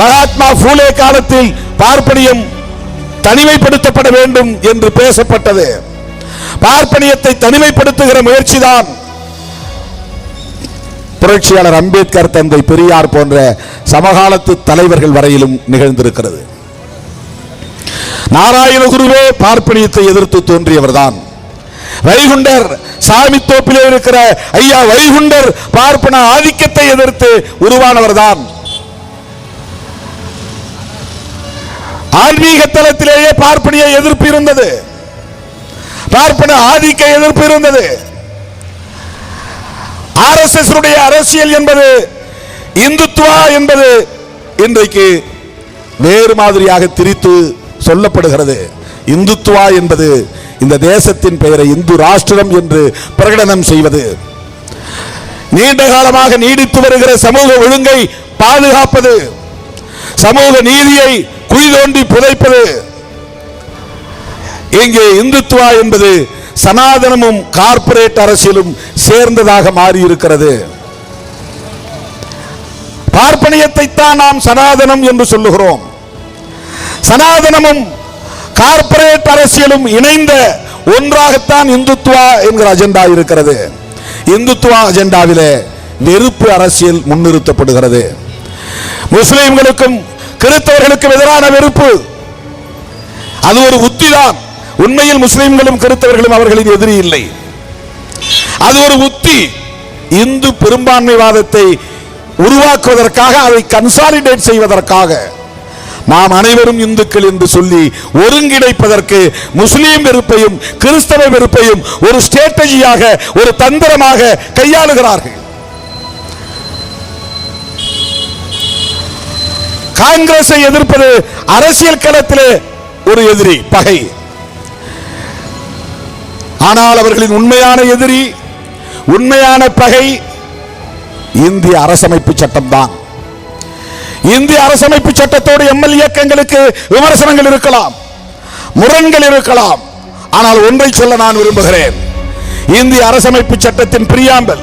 மகாத்மா பூலே காலத்தில் பார்ப்பனியம் தனிமைப்படுத்தப்பட வேண்டும் என்று பேசப்பட்டது. பார்ப்பனியத்தை தனிமைப்படுத்துகிற முயற்சிதான் புரட்சியாளர் அம்பேத்கர் தந்தை பெரியார் போன்ற சமகாலத்து தலைவர்கள் வரையிலும் நிகழ்ந்திருக்கிறது. நாராயணகுருவே பார்ப்பனியத்தை எதிர்த்து தோன்றியவர்தான். வைகுண்டர் சாமி தோப்பிலே இருக்கிற ஐயா வைகுண்டர் பார்ப்பன ஆதிக்கத்தை எதிர்த்து உருவானவர்தான். ஆன்மீக தளத்திலேயே பார்ப்பனிய எதிர்ப்பு இருந்தது. பார்ப்பன ஆதிக்க எதிர்ப்பு இருந்தது. ஆர்எஸ்எஸ் அரசியல் என்பது இந்துத்துவா என்பது இன்றைக்கு வேறு மாதிரியாக திரித்து சொல்லப்படுகிறது. இந்துத்துவா என்பது இந்த தேசத்தின் பெயரை இந்து ராஷ்டிரம் என்று பிரகடனம் செய்வது. நீண்ட காலமாக நீடித்து வருகிற சமூக ஒழுங்கை பாதுகாப்பது. சமூக நீதியை குழி தோண்டி புதைப்பது. இங்கே இந்துத்துவா என்பது சனாதனமும் கார்ப்பரேட் அரசியலும் சேர்ந்ததாக மாறியிருக்கிறது. பார்ப்பனியத்தை தான் நாம் சனாதனம் என்று சொல்லுகிறோம். சனாதனமும் கார்ப்பரேட் அரசியலும் இணைந்த ஒன்றாகத்தான் இந்துத்துவா என்கிற அஜெண்டா இருக்கிறது. இந்துத்துவா அஜெண்டாவிலே வெறுப்பு அரசியல் முன்னிறுத்தப்படுகிறது. முஸ்லிம்களுக்கும் கிறிஸ்தவர்களுக்கும் எதிரான வெறுப்பு. அது ஒரு உத்திதான். உண்மையில் முஸ்லிம்களும் கிறிஸ்தவர்களும் அவர்களின் எதிரி இல்லை. அது ஒரு உத்தி. இந்து பெரும்பான்மைவாதத்தை உருவாக்குவதற்காக அதை கன்சாலிடேட் செய்வதற்காக. நாம் அனைவரும் இந்துக்கள் என்று சொல்லி ஒருங்கிணைப்பதற்கு முஸ்லீம் வெறுப்பையும் கிறிஸ்தவ வெறுப்பையும் ஒரு ஸ்ட்ராட்டஜியாக ஒரு தந்திரமாக கையாளுகிறார்கள். காங்கிரஸை எதிர்ப்பது அரசியல் களத்திலே ஒரு எதிரி பகை. ஆனால் அவர்களின் உண்மையான எதிரி உண்மையான பகை இந்திய அரசமைப்பு சட்டம்தான். இந்திய அரசமைப்பு சட்டத்தோடு எம்எல் இயக்கங்களுக்கு விமர்சனங்கள் இருக்கலாம் முரண்கள் இருக்கலாம். ஆனால் ஒன்றை சொல்ல நான் விரும்புகிறேன். இந்திய அரசமைப்பு சட்டத்தின் பிரியாம்பல்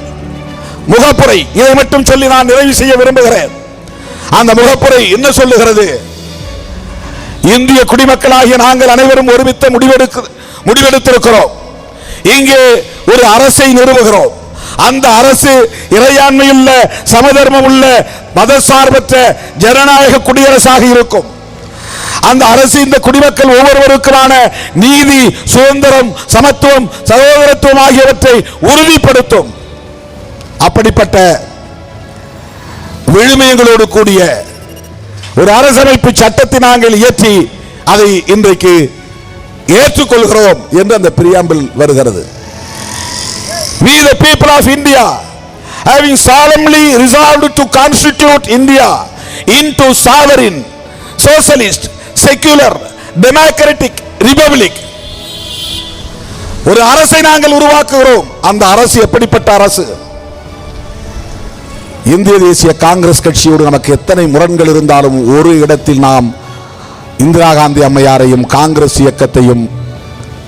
முகப்புரை இதை மட்டும் சொல்லி நான் நிறைவு செய்ய விரும்புகிறேன். அந்த முகப்புரை என்ன சொல்லுகிறது? இந்திய குடிமக்களாகிய நாங்கள் அனைவரும் ஒருமித்த முடிவெடுக்க முடிவெடுத்திருக்கிறோம். இங்கே ஒரு அரசை நிறுவுகிறோம். அந்த அரசு இறையாண்மையுள்ள சமதர்மம் உள்ள மதசார்பற்ற ஜனநாயக குடியரசாக இருக்கும். அந்த அரசு இந்த குடிமக்கள் ஒவ்வொருவருக்குமான நீதி சுதந்திரம் சமத்துவம் சகோதரத்துவம் ஆகியவற்றை உறுதிப்படுத்தும். அப்படிப்பட்ட விழுமியங்களோடு கூடிய ஒரு அரசமைப்பு சட்டத்தை நாங்கள் இயற்றி அதை இன்றைக்கு ஏற்றுக்கொள்கிறோம் என்று அந்த பிரியாம்பில் வருகிறது We the people of India having solemnly resolved to constitute India into sovereign, socialist, secular, democratic republic ஒரு அரசை நாங்கள் உருவாக்குகிறோம் அந்த அரசு எப்படிப்பட்ட அரசு இந்திய தேசிய காங்கிரஸ் கட்சியோடு நமக்கு எத்தனை முரண்கள் இருந்தாலும் ஒரு இடத்தில் நாம் இந்திரா காந்தி அம்மையாரையும் காங்கிரஸ் இயக்கத்தையும்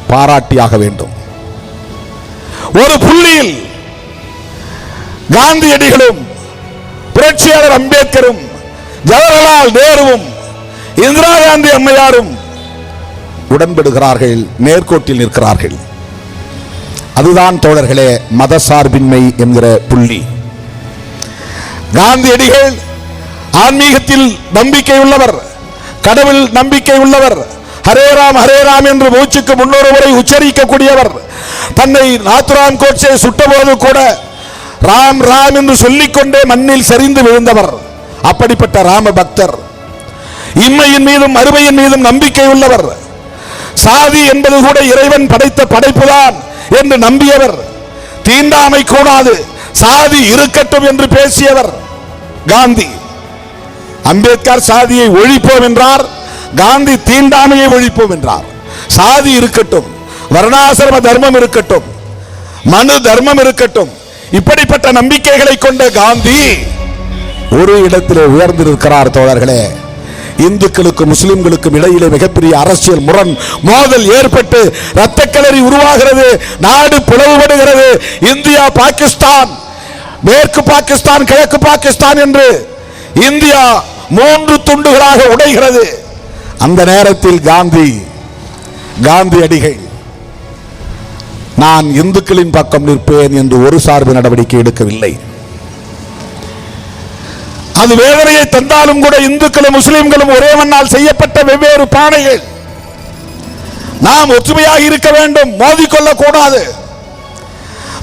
பாராட்டியாக வேண்டும். ஒரு புள்ளியில் காந்தியடிகளும் புரட்சியாளர் அம்பேத்கரும் ஜவஹர்லால் நேருவும் இந்திரா காந்தி அம்மையாரும் உடன்படுகிறார்கள் நேர்கோட்டில் நிற்கிறார்கள். அதுதான் தோழர்களே மதசார்பின்மை என்கிற புள்ளி. காந்தியடிகள் ஆன்மீகத்தில் நம்பிக்கை உள்ளவர் கடவுள் நம்பிக்கை உள்ளவர் ஹரே ராம் ஹரே ராம் என்று மூச்சுக்கு முன்னொரு முறை உச்சரிக்கக்கூடியவர் தன்னை நாத்துராம் கோட்சே சுட்டபோது கூட ராம் ராம் என்று சொல்லிக்கொண்டே மண்ணில் சரிந்து விழுந்தவர் அப்படிப்பட்ட ராம பக்தர் இம்மையின் மீதும் அருமையின் மீதும் நம்பிக்கை உள்ளவர் சாதி என்பது கூட இறைவன் படைத்த படைப்புதான் என்று நம்பியவர். தீண்டாமை கூடாது சாதி இருக்கட்டும் என்று பேசியவர். காந்தி. அம்பேத்கர் சாதியை ஒழிப்போம் என்றார். காந்தி தீண்டாமையை ஒழிப்போம் என்றார். சாதி இருக்கட்டும் வர்ணாசிரம தர்மம் இருக்கட்டும் மனு தர்மம் இருக்கட்டும் இப்படிப்பட்ட நம்பிக்கைகளை கொண்ட காந்தி ஒரு இடத்திலே உயர்ந்திருக்கிறார் தோழர்களே. இந்துக்களுக்கும் முஸ்லிம்களுக்கும் இடையிலே மிகப்பெரிய அரசியல் முரண் மோதல் ஏற்பட்டு ரத்தக்களறி உருவாகிறது நாடு பிளவுபடுகிறது இந்தியா பாகிஸ்தான் மேற்கு பாகிஸ்தான் கிழக்கு பாகிஸ்தான் என்று இந்தியா மூன்று துண்டுகளாக உடைகிறது. அந்த நேரத்தில் காந்தி காந்தி அடிகள் நான் இந்துக்களின் பக்கம் நிற்பேன் என்று ஒரு சார்பு நடவடிக்கை எடுக்கவில்லை. அது வேதனையை தந்தாலும் கூட இந்துக்களும் முஸ்லிம்களும் ஒரே மண்ணால் செய்யப்பட்ட வெவ்வேறு பானைகள். நாம் ஒற்றுமையாக இருக்க வேண்டும் மோதிக்கொள்ளக்கூடாது கூடாது.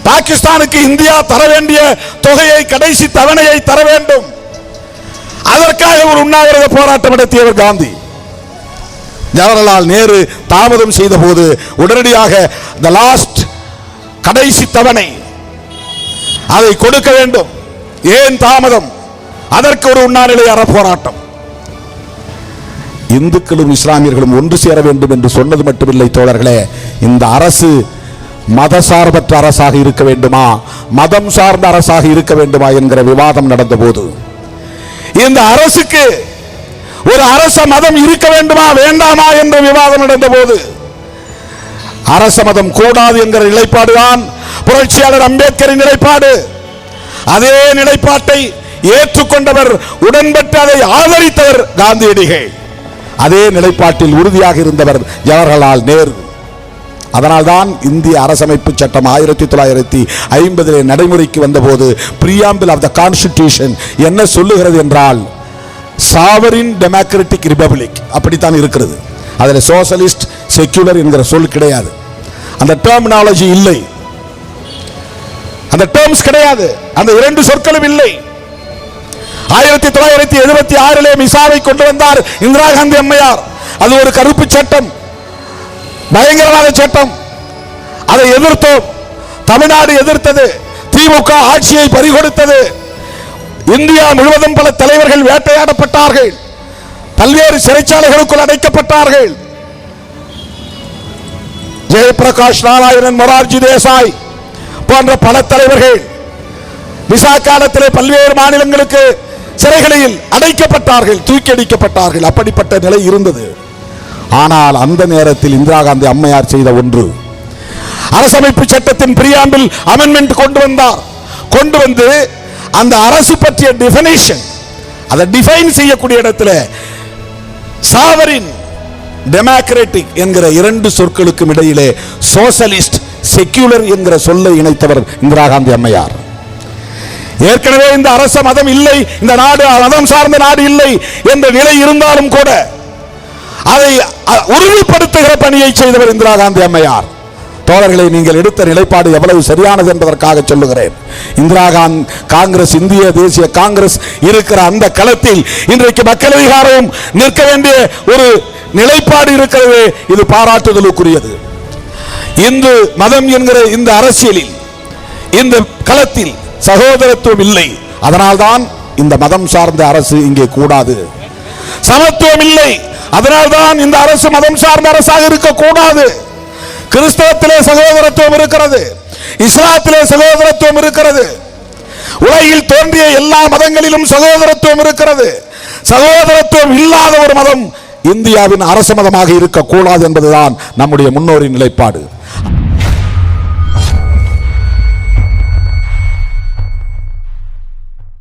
பாகிஸ்தானுக்கு இந்தியா தர வேண்டிய தொகையை கடைசி தவணையை தர வேண்டும். அதற்காக ஒரு உண்ணாவிரத போராட்டம் நடத்தியவர் காந்தி. ஜவஹர்லால் நேரு தாமதம் செய்த போது உடனடியாக த லாஸ்ட் கடைசி தவணை அதை கொடுக்க வேண்டும். ஏன் தாமதம்? அதற்கு ஒரு உண்ணாநிலை அற போராட்டம். இந்துக்களும் இஸ்லாமியர்களும் ஒன்று சேர வேண்டும் என்று சொன்னது மட்டுமில்லை தோழர்களே. இந்த அரசு மதசார்பற்ற அரசாக இருக்க வேண்டுமா? மதம் சார்ந்த அரசாக இருக்க வேண்டுமா என்கிற விவாதம் நடந்த போது இந்த அரசுக்கு ஒரு அரச மதம் இருக்க வேண்டுமா வேண்டாமா என்ற விவாதம் நடந்த போது அரச மதம் கூடாது என்கிற நிலைப்பாடுதான் புரட்சியாளர் அம்பேத்கரின் நிலைப்பாடு. அதே நிலைப்பாட்டை ஏற்றுக்கொண்டவர் உடன்பட்டு அதை ஆதரித்தவர் காந்தியடிகள். அதே நிலைப்பாட்டில் உறுதியாக இருந்தவர் ஜவஹர்லால் நேரு. அதனால்தான் இந்திய அரசமைப்பு சட்டம் ஆயிரத்தி தொள்ளாயிரத்தி ஐம்பதில் நடைமுறைக்கு வந்தபோது பிரியாம்பிள் ஆஃப் த கான்ஸ்டிடியூஷன் என்ன சொல்லுகிறது என்றால் சாவரின் டெமோக்ராட்டிக் ரிபப்ளிக் அப்படித்தான் இருக்கிறது. அதில் சோசலிஸ்ட் செக்யூலர் என்கிற சொல் கிடையாது. அந்த டெர்மினாலஜி இல்லை. அந்த டேர்ம்ஸ் கிடையாது. அந்த இரண்டு சொற்களும் இல்லை. ஆயிரத்தி தொள்ளாயிரத்தி எழுபத்தி ஆறிலே மிசாவை கொண்டு வந்தார் இந்திரா காந்தி அம்மையார். அது ஒரு கருப்பு சட்டம். பயங்கரவாத சட்டம். அதை எதிர்த்தோம். தமிழ்நாடு எதிர்த்தது. திமுக ஆட்சியை பறிகொடுத்தது. இந்தியா முழுவதும் பல தலைவர்கள் வேட்டையாடப்பட்டார்கள். பல்வேறு சிறைச்சாலைகளுக்குள் அடைக்கப்பட்டார்கள். ஜெயபிரகாஷ் நாராயணன் மொரார்ஜி தேசாய் போன்ற பல தலைவர்கள் விசா காலத்திலே பல்வேறு மாநிலங்களுக்கு சிறைகளில் அடைக்கப்பட்டார்கள் தூக்கி அடிக்கப்பட்டார்கள். அப்படிப்பட்ட நிலை இருந்தது. ஆனால் அந்த நேரத்தில் இந்திரா காந்தி அம்மையார் செய்த ஒன்று. அரசமைப்பு சட்டத்தின் பிரியாம்பில் அமெண்ட்மெண்ட் கொண்டு வந்தார். கொண்டு வந்து அந்த அரசு பற்றிய டிஃபனேஷன் அதை டிஃபைன் செய்யக்கூடிய இடத்துல சாவரின் டெமோக்ராட்டிக் என்கிற இரண்டு சொற்களுக்கும் இடையிலே சோசலிஸ்ட் செக்யூலர் என்கிற சொல்லை இணைத்தவர் இந்திரா காந்தி அம்மையார். ஏற்கனவே இந்த அரச மதம் இல்லை இந்த நாடு மதம் சார்ந்த நாடு இல்லை என்ற நிலை இருந்தாலும் கூட அதை அ- உறுதிப்படுத்துகிற பணியை செய்தவர் இந்திரா காந்தி அம்மையார். தோழர்களை நீங்கள் எடுத்த நிலைப்பாடு எவ்வளவு சரியானது என்பதற்காக சொல்லுகிறேன். இந்திரா காந்த் காங்கிரஸ் இந்திய தேசிய காங்கிரஸ் இருக்கிற அந்த களத்தில் இன்றைக்கு மக்கள் அதிகாரம் நிற்க வேண்டிய ஒரு நிலைப்பாடு இருக்கிறது. இது பாராட்டுதலுக்குரியது. இந்து மதம் என்கிற இந்த அரசியலில் இந்த களத்தில் சகோதரத்துவம் இல்லை. அதனால்தான் இந்த மதம் சார்ந்த அரசு இங்கே கூடாது. சமத்துவம் இல்லை. அதனால்தான் இந்த அரசு மதம் சார்ந்த அரசாக இருக்கக்கூடாது. கிறிஸ்தவத்திலே சகோதரத்துவம் இருக்கிறது. இஸ்லாத்திலே சகோதரத்துவம் இருக்கிறது. உலகில் தோன்றிய எல்லா மதங்களிலும் சகோதரத்துவம் இருக்கிறது. சகோதரத்துவம் இல்லாத ஒரு மதம் இந்தியாவின் அரச மதமாக இருக்கக்கூடாது என்பதுதான் நம்முடைய முன்னோரின் நிலைப்பாடு.